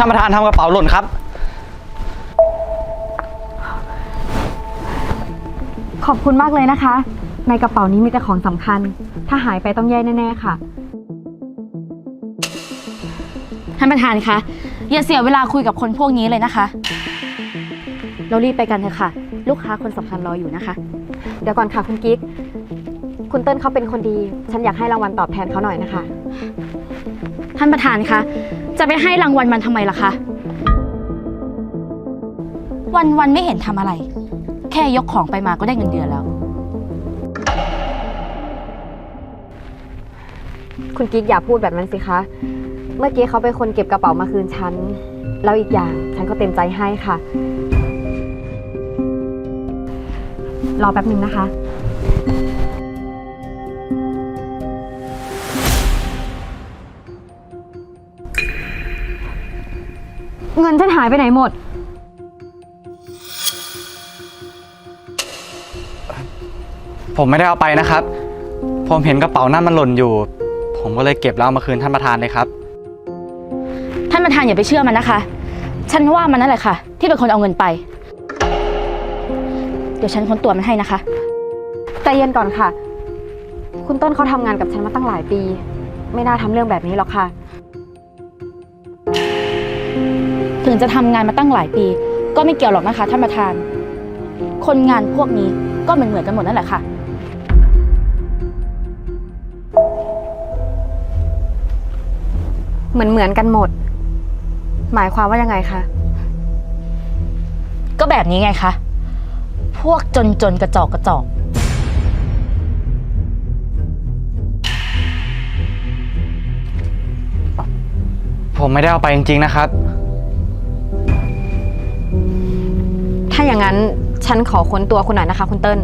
ท่านประธานทำกระเป๋าหล่นครับ ขอบคุณมากเลยนะคะ ในกระเป๋านี้มีแต่ของสำคัญ ถ้าหายไปต้องแย่แน่ๆค่ะ ท่านประธานคะ อย่าเสียเวลาคุยกับคนพวกนี้เลยนะคะ เรารีบไปกันเถอะค่ะ ลูกค้าคนสำคัญรออยู่นะคะ เดี๋ยวก่อนค่ะคุณกิ๊ก คุณเติ้ลเขาเป็นคนดี ฉันอยากให้รางวัลตอบแทนเขาหน่อยนะคะ ท่านประธานคะ จะไปให้รางวัลมันทำไมล่ะคะ วันวันๆไม่เห็นทำอะไร แค่ยกของไปมาก็ได้เงินเดือนแล้ว คุณกิ๊กอย่าพูดแบบนั้นสิคะ เมื่อกี้เขาเป็นคนเก็บกระเป๋ามาคืนฉัน แล้วอีกอย่างฉันก็เต็มใจให้ค่ะ รอแป๊บหนึ่งนะคะ เงินฉันหายไปไหนหมด ผมไม่ได้เอาไปนะครับ ผมเห็นกระเป๋านั่นมันหล่นอยู่ ผมก็เลยเก็บแล้วเอามาคืนท่านประธานเลยครับ ท่านประธานอย่าไปเชื่อมันนะคะ ฉันว่ามันนั่นแหละค่ะ ที่เป็นคนเอาเงินไป เดี๋ยวฉันค้นตัวมันให้นะคะ ใจเย็นก่อนค่ะ คุณต้นเขาทำงานกับฉันมาตั้งหลายปี ไม่น่าทำเรื่องแบบนี้หรอกค่ะ ถึงจะทำงานมาตั้งหลายปี ก็ไม่เกี่ยวหรอกนะคะท่านประธาน คนงานพวกนี้ก็เหมือนเหมือนๆกันหมดนั่นแหละค่ะ เหมือนเหมือนกันหมด หมายความว่ายังไงคะ ก็แบบนี้ไงคะ พวกจนจนๆกระจอกกระจอก ผมไม่ได้เอาไปจริงๆนะครับ ถ้าอย่างนั้นฉันขอค้นตัวคุณหน่อยนะคะ คุณเติ้ล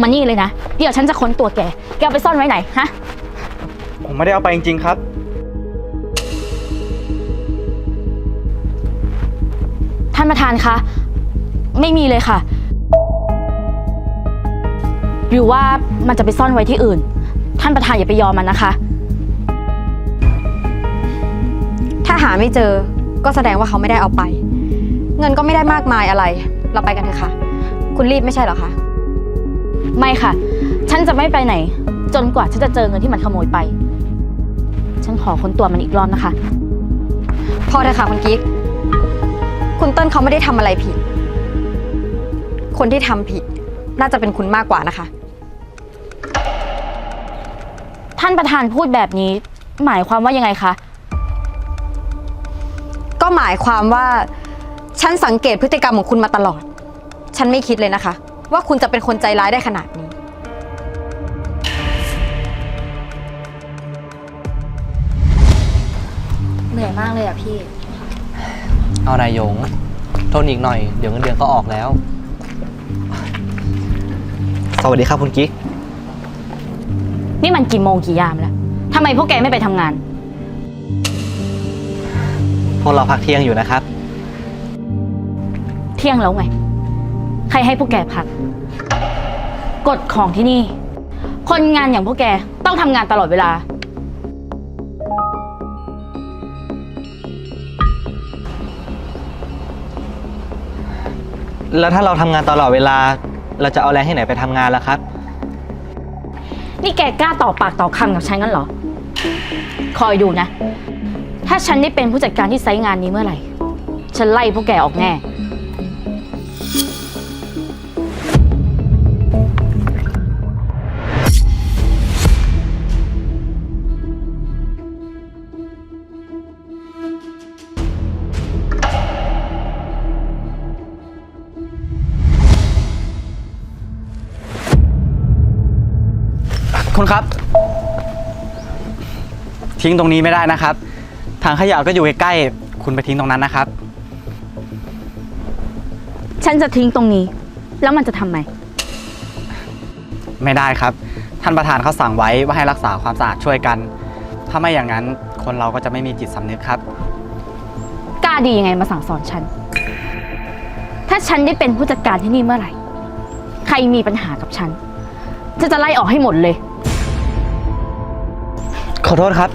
มานี่เลยนะ เดี๋ยวฉันจะค้นตัวแก แกเอาไปซ่อนไว้ไหนฮะ ผมไม่ได้เอาไปจริงๆครับ ท่านประธานคะ ไม่มีเลยค่ะ หรือว่ามันจะไปซ่อนไว้ที่อื่น ท่านประธานอย่าไปยอมมันนะคะ หาไม่เจอ ก็แสดงว่าเขาไม่ได้เอาไป เงินก็ไม่ได้มากมายอะไร เราไปกันเถอะค่ะ คุณรีบไม่ใช่เหรอคะ ไม่ค่ะ ฉันจะไม่ไปไหน จนกว่าฉันจะเจอเงินที่มันขโมยไป ฉันขอค้นตัวมันอีกรอบนะคะ พอเถอะค่ะคุณกิ๊ก คุณเติ้ลเขาไม่ได้ทำอะไรผิด คนที่ทำผิด น่าจะเป็นคุณมากกว่านะคะ ท่านประธานพูดแบบนี้ หมายความว่ายังไงคะก็ หมายความว่า ฉันสังเกตพฤติกรรมของคุณมาตลอด ฉันไม่คิดเลยนะคะ ว่าคุณจะเป็นคนใจร้ายได้ขนาดนี้ เหนื่อยมากเลยอะพี่ เอานายหยงทนอีกหน่อย เดี๋ยวเงินเดือนก็ออกแล้ว สวัสดีครับคุณกิ๊ก นี่มันกี่โมงกี่ยามแล้ว ทำไมพวกแกไม่ไปทำงาน พวกเราพักเที่ยงอยู่นะครับ เที่ยงแล้วไง ใครให้พวกแกพัก กฎของที่นี่ คนงานอย่างพวกแกต้องทำงานตลอดเวลา แล้วถ้าเราทำงานตลอดเวลา เราจะเอาแรงที่ไหนไปทำงานล่ะครับ นี่แกกล้าต่อปากต่อคำกับฉันงั้นเหรอ คอยดูนะ ถ้าฉันได้เป็นผู้จัดการที่ไซต์งานนี้เมื่อไหร่ ฉันไล่พวกแกออกแน่ คุณครับ ทิ้งตรงนี้ไม่ได้นะครับ ทางขยะก็อยู่ใกล้ๆ คุณไปทิ้งตรงนั้นนะครับ ฉันจะทิ้งตรงนี้ แล้วมันจะทำไม ไม่ได้ครับ ท่านประธานเขาสั่งไว้ว่าให้รักษาความสะอาดช่วยกัน ถ้าไม่อย่างนั้นคนเราก็จะไม่มีจิตสำนึกครับ กล้าดียังไงมาสั่งสอนฉัน ถ้าฉันได้เป็นผู้จัดการที่นี่เมื่อไหร่ ใครมีปัญหากับฉัน จะจะไล่ออกให้หมดเลยขขอโทษครับ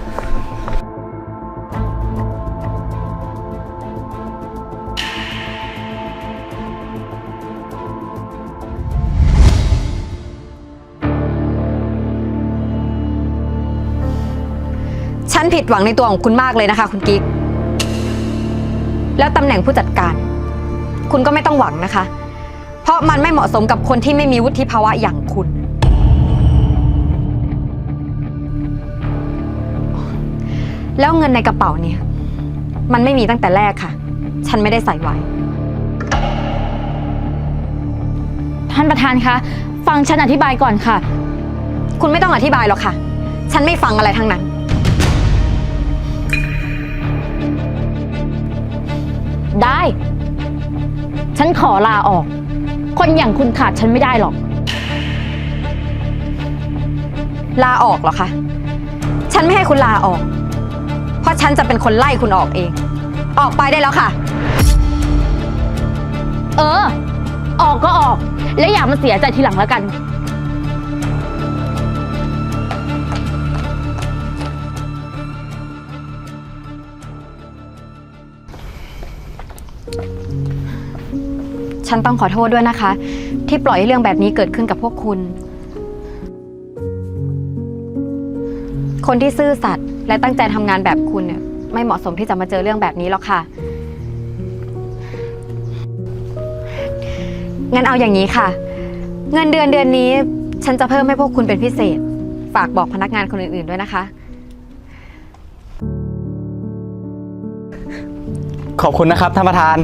ฉันผิดหวังในตัวของคุณมากเลยนะคะ คุณกิ๊ก แล้วตำแหน่งผู้จัดการ คุณก็ไม่ต้องหวังนะคะ เพราะมันไม่เหมาะสมกับคนที่ไม่มีวุฒิภาวะอย่างคุณ แล้วเงินในกระเป๋าเนี่ย มันไม่มีตั้งแต่แรกค่ะ ฉันไม่ได้ใส่ไว้ ท่านประธานคะ ฟังฉันอธิบายก่อนค่ะ คุณไม่ต้องอธิบายหรอกค่ะ ฉันไม่ฟังอะไรทั้งนั้น ได้ ฉันขอลาออก คนอย่างคุณขาดฉันไม่ได้หรอก ลาออกเหรอคะ ฉันไม่ให้คุณลาออก เพราะฉันจะเป็นคนไล่คุณออกเอง ออกไปได้แล้วค่ะ เออ ออกก็ออก และอย่ามาเสียใจทีหลังแล้วกัน ฉันต้องขอโทษด้วยนะคะ ที่ปล่อยให้เรื่องแบบนี้เกิดขึ้นกับพวกคุณ คนที่ซื่อสัตย์และตั้งใจทำงานแบบคุณเนี่ยไม่เหมาะสมที่จะมาเจอเรื่องแบบนี้หรอกค่ะ งั้นเอาอย่างนี้ค่ะ เงินเดือนเดือนนี้ ฉันจะเพิ่มให้พวกคุณเป็นพิเศษ ฝากบอกพนักงานคนอื่นๆด้วยนะคะ ขอบคุณนะครับท่านประธาน